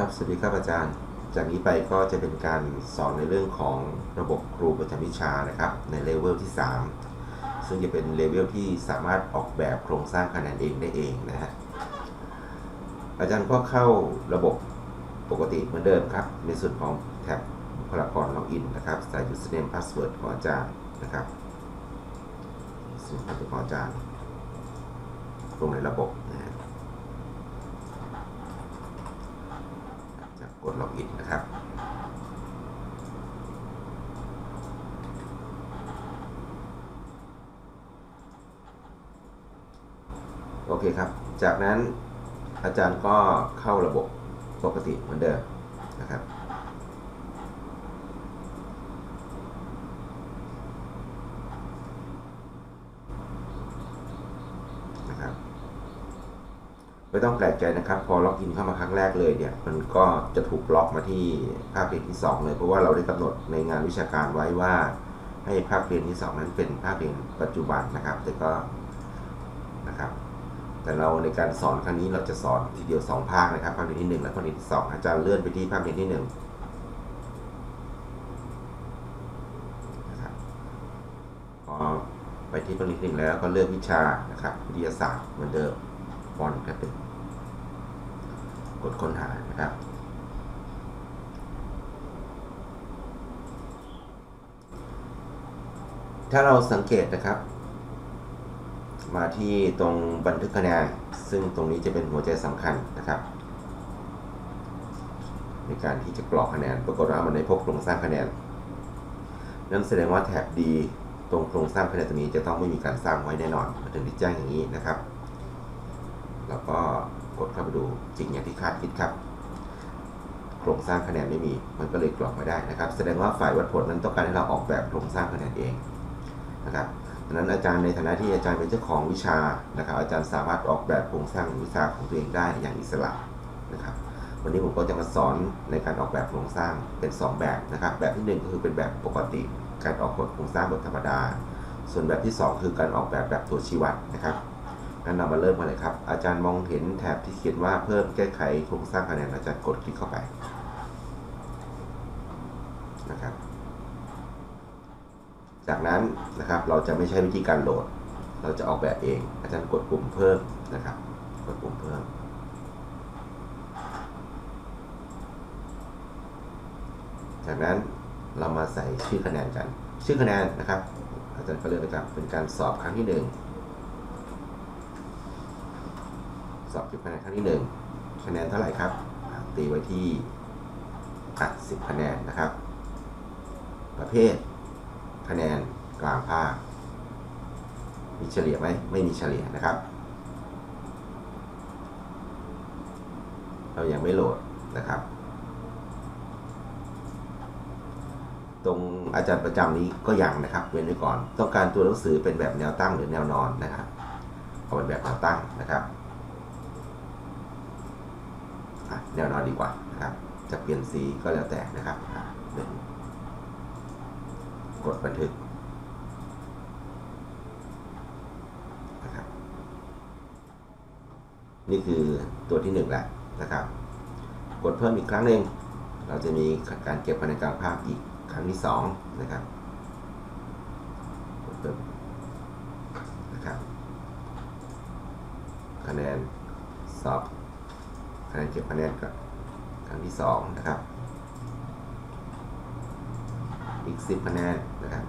ครับสวัสดีครับอาจารย์ จากนี้ไปก็จะเป็นการสอนในเรื่องของระบบครูประจำวิชานะครับ ในเลเวลที่ 3 ซึ่งจะเป็นเลเวลที่สามารถออกแบบโครงสร้างคะแนนเองได้เองนะฮะอาจารย์ก็เข้าระบบปกติเหมือนเดิมครับ ในส่วนของแท็บบุคลากรล็อกอินนะครับใส่ username password ของอาจารย์นะครับซึ่งเป็นของอาจารย์ลงในระบบนะฮะ จะ กดล็อกอินนะครับ โอเคครับ จากนั้นอาจารย์ก็เข้าระบบปกติเหมือนเดิมนะครับ นะครับ ไม่ต้องแปลกใจนะครับ พอล็อกอินเข้ามาครั้งแรกเลยเนี่ย มันก็จะถูกล็อกมาที่ภาคเรียนที่ 2 เลย เพราะว่าเราได้กำหนดในงานวิชาการไว้ว่า ให้ภาคเรียนที่ 2 นั้นเป็นภาคเรียนปัจจุบันนะครับ แต่ก็นะครับ แต่เราในการสอนครั้งนี้เราจะสอนทีเดียว 2 ภาคนะครับ ภาคเรียนที่ 1 และภาคเรียนที่ 2 อาจารย์เลื่อนไปที่ภาคเรียนที่1นะครับพอไปที่ภาคเรียนที่หนึ่งแล้วก็เลือกวิชานะครับวิทยาศาสตร์เหมือนเดิมฟอนต์ก็เป็น กดค้นหานะครับ ถ้าเราสังเกตนะครับ มาที่ตรงบันทึกคะแนนซึ่งตรงนี้จะเป็นหัวใจสำคัญนะครับ ในการที่จะกรอกคะแนนปรากฏว่ามันได้พบโครงสร้างคะแนนนั่นแสดงว่าแถบดีตรงโครงสร้างคะแนนตรงนี้จะต้องไม่มีการสร้างไว้แน่นอนมาถึงที่แจ้งอย่างนี้นะครับ แล้วก็ กดเข้าไปดูจริงอย่างที่คาดคิดครับ โครงสร้างคะแนนไม่มี มันก็เลยกรอกไม่ได้นะครับ แสดงว่าฝ่ายวัดผลนั้นต้องการให้เราออกแบบโครงสร้างคะแนนเองนะครับดังนั้นอาจารย์ในฐานะที่อาจารย์เป็นเจ้าของวิชานะครับ อาจารย์สามารถออกแบบโครงสร้างวิชาของตัวเองได้อย่างอิสระนะครับ วันนี้ผมก็จะมาสอนในการออกแบบโครงสร้างเป็น 2 แบบนะครับ แบบที่ 1 ก็คือเป็นแบบปกติ การออกแบบโครงสร้างแบบธรรมดา ส่วนแบบที่ 2 คือการออกแบบแบบตัวชี้วัดนะครับ งั้นเรามาเริ่มกันเลยครับ อาจารย์มองเห็นแถบที่เขียนว่าเพิ่มแก้ไขโครงสร้างคะแนนอาจารย์กดคลิกเข้าไปนะครับ จากนั้นนะครับเราจะไม่ใช้วิธีการโหลด เราจะออกแบบเอง อาจารย์กดปุ่มเพิ่มนะครับ กดปุ่มเพิ่มจากนั้นเรามาใส่ชื่อคะแนนกัน ชื่อคะแนนนะครับ อาจารย์ก็เลือกนะครับเป็นการสอบครั้งที่ 1 สอบเก็บคะแนนครั้งที่หนึ่งคะแนนเท่าไหร่ครับ ตีไว้ที่อะสิบคะแนนนะครับ ประเภท คะแนนกลางภาค มีเฉลี่ยไหมไม่มีเฉลี่ยนะครับ เรายังไม่โหลดนะครับ ตรงอาจารย์ประจำนี้ก็ยังนะครับ เว้นไว้ก่อน ต้องการตัวหนังสือเป็นแบบแนวตั้งหรือแนวนอนนะครับ เอาเป็นแบบแนวตั้งนะครับอะ แนวนอนดีกว่านะครับ จะเปลี่ยนสีก็แล้วแต่นะครับหนึ่งกดบันทึกนะครับนี่คือตัวที่หนึ่งแล้วนะครับ กดเพิ่มอีกครั้งหนึ่งเราจะมีการเก็บคะแนนกลางภาพอีกครั้งที่สองนะครับกดเพิ่มนะครับคะแนนสอบ คะแนนเก็บคะแนนกับครั้งที่สองนะครับ อีก10คะแนนนะครับ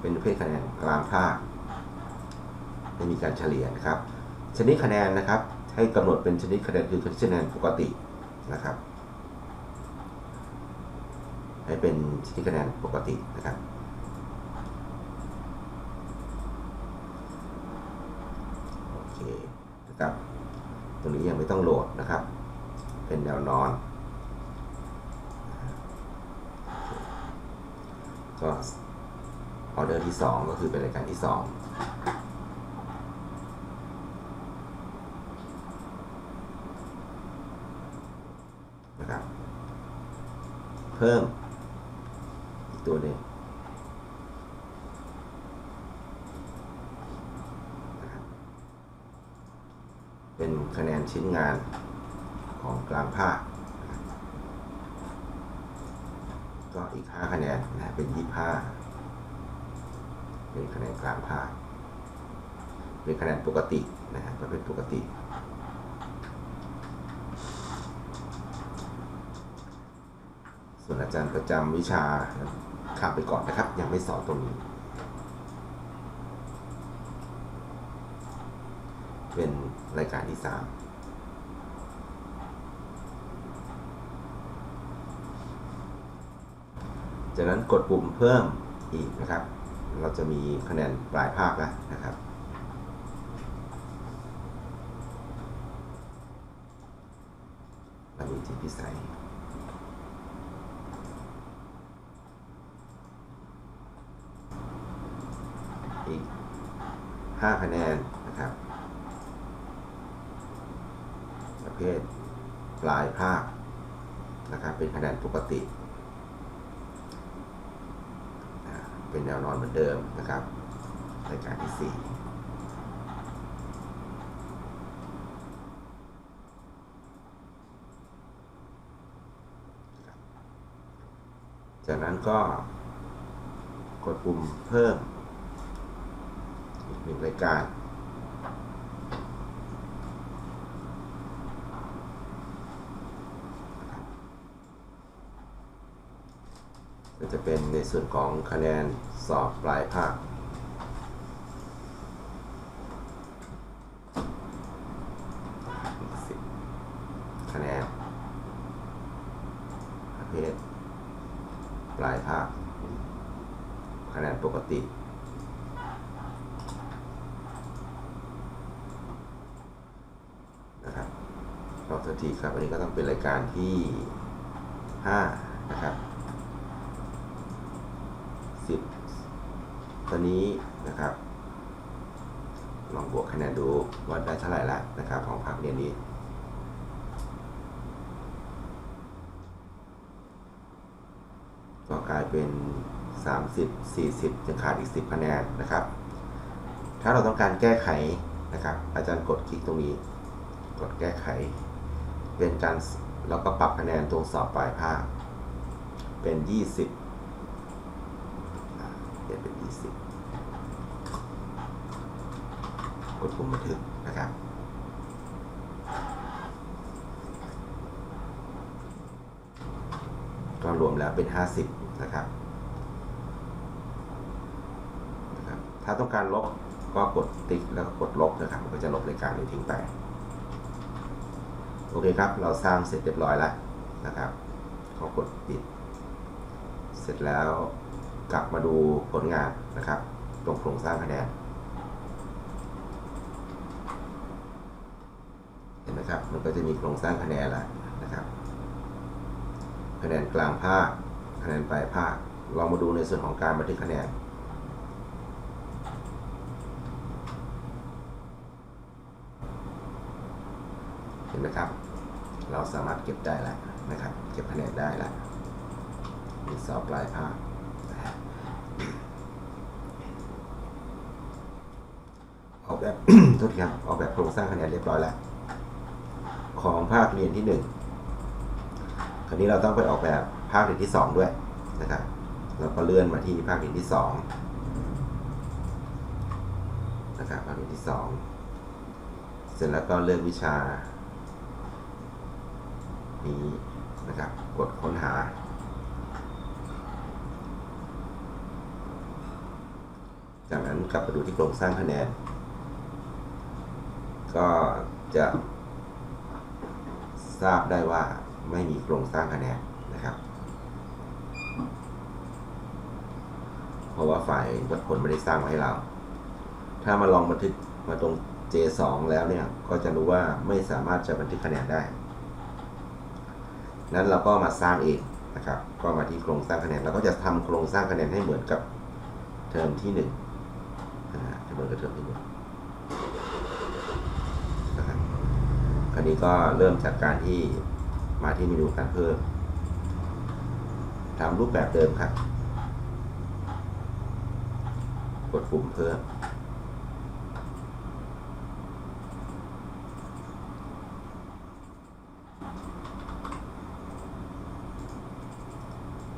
เป็นประเภทคะแนนกลางภาคไม่มีการเฉลี่ยนะครับ ชนิดคะแนนนะครับ ให้กำหนดเป็นชนิดคะแนนคือชนิดคะแนนปกตินะครับ ให้เป็นชนิดคะแนนปกตินะครับ โอเคนะครับ ตรงนี้ยัง ไม่ต้องโหลดนะครับ เป็นแนวนอน ก็ออเดอร์ที่ 2 ก็คือเป็นรายการที่ 2นะครับ เพิ่ม อีกตัวหนึ่งนะ คะแนนชิ้นงานของกลางภาคก็อีก 5 คะแนนนะเป็น 25 เป็นคะแนนกลางภาคเป็นคะแนนปกตินะฮะประเภทปกติ ส่วนอาจารย์ประจำวิชาข้ามไปก่อนนะครับ ยังไม่สอนตรงนี้ เป็น รายการที่3จากนั้นกดปุ่มเพิ่มอีกนะครับ เราจะมีคะแนนปลายภาคแล้วนะครับ เรามีจิตพิสัยอีก 5 คะแนนนะครับ ประเภทปลายภาคนะครับเป็นคะแนนปกติ เป็นแนวนอนเหมือนเดิมนะครับรายการที่ 4จากนั้นก็กดปุ่มเพิ่มอีกหนึ่งรายการ ก็ จะเป็นในส่วนของคะแนนสอบปลายภาค คะแนนประเภทปลายภาค คะแนนปกตินะครับขอโทษทีครับ อันนี้ก็ต้องเป็นรายการที่ 5 นะครับ 10 ตอ นะครับ ลองบวกคะแนนดูว่าได้เท่าไหร่ละนะครับ ของภาคเรียนนี้ก็กลายเป็น 30 40ยังขาดอีก 10 คะแนนนะครับ ถ้าเราต้องการแก้ไขนะครับ อาจารย์กดคลิกตรงนี้ กดแก้ไข เป็นการแล้วก็ปรับคะแนนตรงสอบปลายภาคเป็น 20เปลี่ยนเป็น 20 กดปุ่มบันทึกนะครับก็รวมแล้วเป็น 50นะครับนะครับ ถ้าต้องการลบก็กดติ๊กแล้วก็กดลบนะครับ มันก็จะลบรายการนี้ทิ้งไป โอเคครับ เราสร้างเสร็จเรียบร้อยแล้วนะครับก็กดปิด เสร็จแล้วกลับมาดูผลงานนะครับ ตรงโครงสร้างคะแนน เห็ นไหมครับ มันก็จะมีโครงสร้างคะแนนแล้วนะครับ คะแนนกลางภาค คะแนนปลายภาค เรามาดูในส่วนของการบันทึกคะแนนเห็นไหมครับ เราสามารถเก็บได้แล้วนะครับ เก็บคะแนนได้แล้วมีสอบปลายภาคออกแบบทษทีครับออกแบบโครงสร้างคะแนนเรียบร้อยแล้ว ของภาคเรียนที่หนึ่งคราวนี้เราต้องไปออกแบบภาคเรียนที่สองด้วยนะครับเราก็เลื่อนมาที่ภาคเรียนที่สองนะครับภาคเรียนที่สองเสร็จแล้วก็เลือกวิชา นี้นะครับกดค้นหาจากนั้นกลับมาดูที่โครงสร้างคะแนน ก็จะ ทราบได้ว่าไม่มีโครงสร้างคะแนนนะครับ เพราะว่าฝ่ายวัดผลไม่ได้สร้างไว้ให้เรา ถ้ามาลองบันทึกมาตรง J2 แล้วเนี่ย ก็จะรู้ว่าไม่สามารถจะบันทึกคะแนนได้ นั้นเราก็มาสร้างเองนะครับ ก็มาที่โครงสร้างคะแนน เราก็จะทำโครงสร้างคะแนนให้เหมือนกับเทอมที่หนึ่งเหมือนกับเทอมที่หนึ่งาวนี้ก็เริ่มจากการที่มาที่เมนูการเพิ่มทำรูปแบบเดิมครับ กดปุ่มเพิ่ม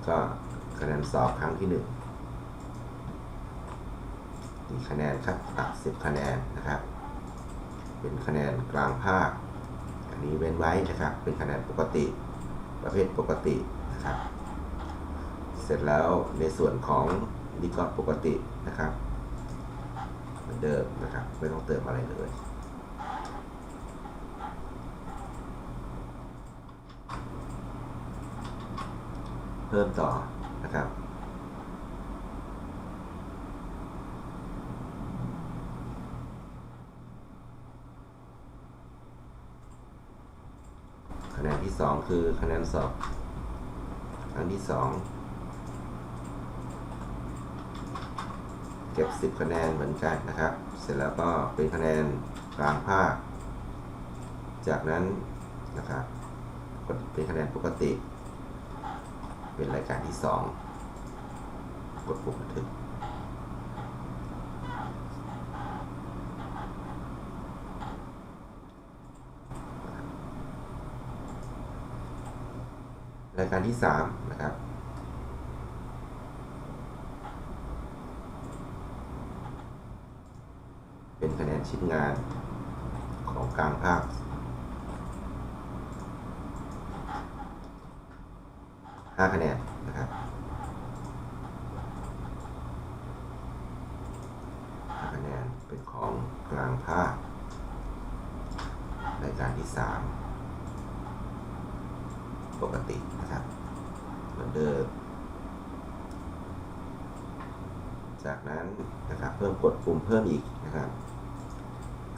ก็คะแนนสอบครั้งที่หนึ่งกี่คะแนนครับตัด10 คะแนนนะครับ เป็นคะแนนกลางภาค นี้เว้นไว้นะครับ เป็นคะแนนปกติ ประเภทปกตินะครับ เสร็จแล้วในส่วนของนี่ก็ปกตินะครับเหมือนเดิมนะครับ ไม่ต้องเติมอะไรเลยเพิ่มต่อนะครับ คะแนนที่ สองคือคะแนนสอบครั้งที่สองเก็บ10คะแนนเหมือนกันนะครับ เสร็จแล้วก็เป็นคะแนนกลางภาค จากนั้นนะครับกดเป็นคะแนนปกติ เป็นรายการที่สองกดปุ่มบันทึก รายการที่สามนะครับเป็นคะแนนชิ้นงานของกลางภาคห้าคะแนนนะครับห้าคะแนนเป็นของกลางภาค รายการที่สาม ปกตินะครับเหมือนเดิม จากนั้นนะครับเพิ่มกดปุ่มเพิ่มอีกนะครับ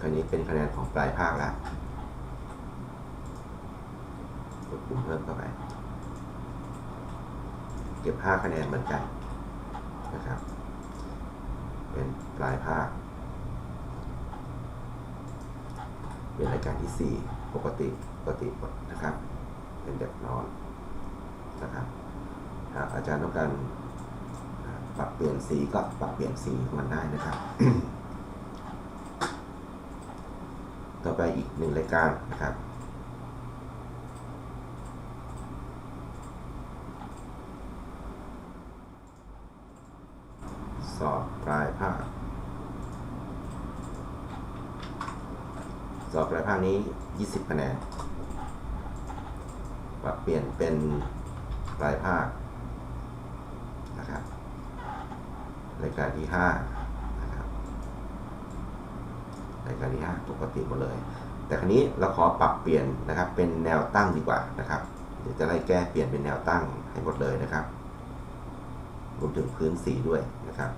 คราวนี้เป็นคะแนนของปลายภาคแล้วกดปุ่มเพิ่มเข้าไป เก็บ5คะแนนเหมือนกันนะครับ เป็นปลายภาค เป็นรายการที่ 4 ปกติปกตินะครับ เป็นแบบนอนนะครับหากอาจารย์ต้องการปรับเปลี่ยนสีก็ปรับเปลี่ยนสีมันได้นะครับ ต่อไปอีกหนึ่งรายการนะครับสอบปลายภาค สอบปลายภาคนี้ 20คะแนน ปรับเปลี่ยนเป็นปลายภาคนะครับรายการที่5นะครับรายการที่ 5 ปกติหมดเลย แต่ครั้นี้เราขอปรับเปลี่ยนนะครับเป็นแนวตั้งดีกว่านะครับ เดี๋ยวจะไล่แก้เปลี่ยนเป็นแนวตั้งให้หมดเลยนะครับรวมถึงพื้นสีด้วยนะครับ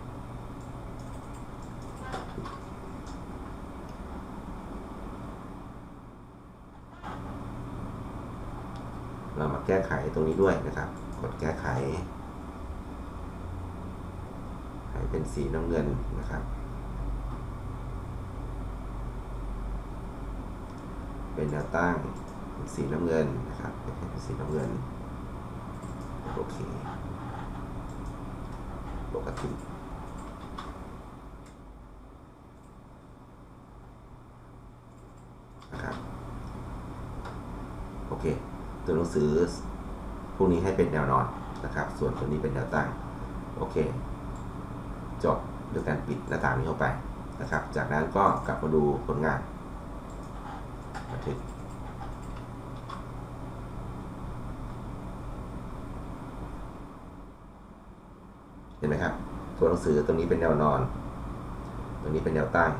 เรามา แก้ไขตรงนี้ด้วยนะครับ กดแก้ไขให้เป็นสีน้ำเงินนะครับ เป็นแนวตั้งสีน้ำเงินนะครับเป็นสีน้ำเงินโอเคปกติ นะครับ โอเค ตัวหนังสือพวกนี้ให้เป็นแนวนอนนะครับ ส่วนตัวนี้เป็นแนวตั้ง โอเค จบด้วยการปิดหน้าต่างนี้เข้าไปนะครับ จากนั้นก็กลับมาดูผลงานบันทึกเห็นไหมครับ ตัวหนังสือตรงนี้เป็นแนวนอน ตรงนี้เป็นแนวตั้ง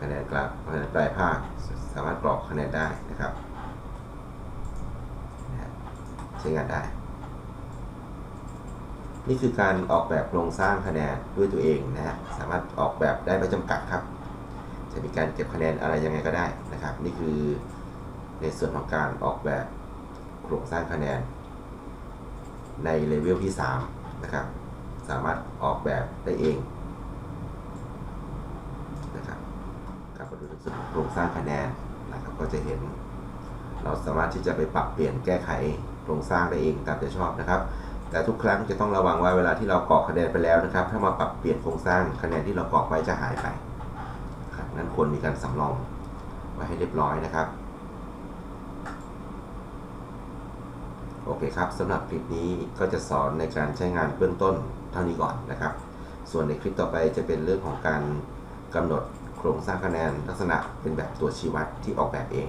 คะแนนกราฟคะแนนปลายภาค สามารถกรอกคะแนนได้นะครับนะฮะใช้งานได้ นี่คือการออกแบบโครงสร้างคะแนนด้วยตัวเองนะฮะสามารถออกแบบได้ไม่จำกัดครับ จะมีการเก็บคะแนนอะไรยังไงก็ได้นะครับ นี่คือในส่วนของการออกแบบโครงสร้างคะแนน ในเลเวลที่3นะครับสามารถออกแบบได้เองนะครับกลับมาดูในส่วนของโครงสร้างคะแนนนะครับก็จะเห็น เราสามารถที่จะไปปรับเปลี่ยนแก้ไข โครงสร้างได้เองตามใจชอบนะครับ แต่ทุกครั้งจะต้องระวังว่าเวลาที่เรากรอกคะแนนไปแล้วนะครับ ถ้ามาปรับเปลี่ยนโครงสร้างคะแนนที่เรากรอกไว้จะหายไปครับนั้นควรมีการสำรองไว้ให้เรียบร้อยนะครับ โอโอเคครับสำหรับคลิปนี้ก็จะสอนในการใช้งานเบื้องต้นเท่านี้ก่อนนะครับ ส่วนในคลิปต่อไปจะเป็นเรื่องของการกำหนดโครงสร้างคะแนนลักษณะเป็นแบบตัวชี้วัดที่ออกแบบเอง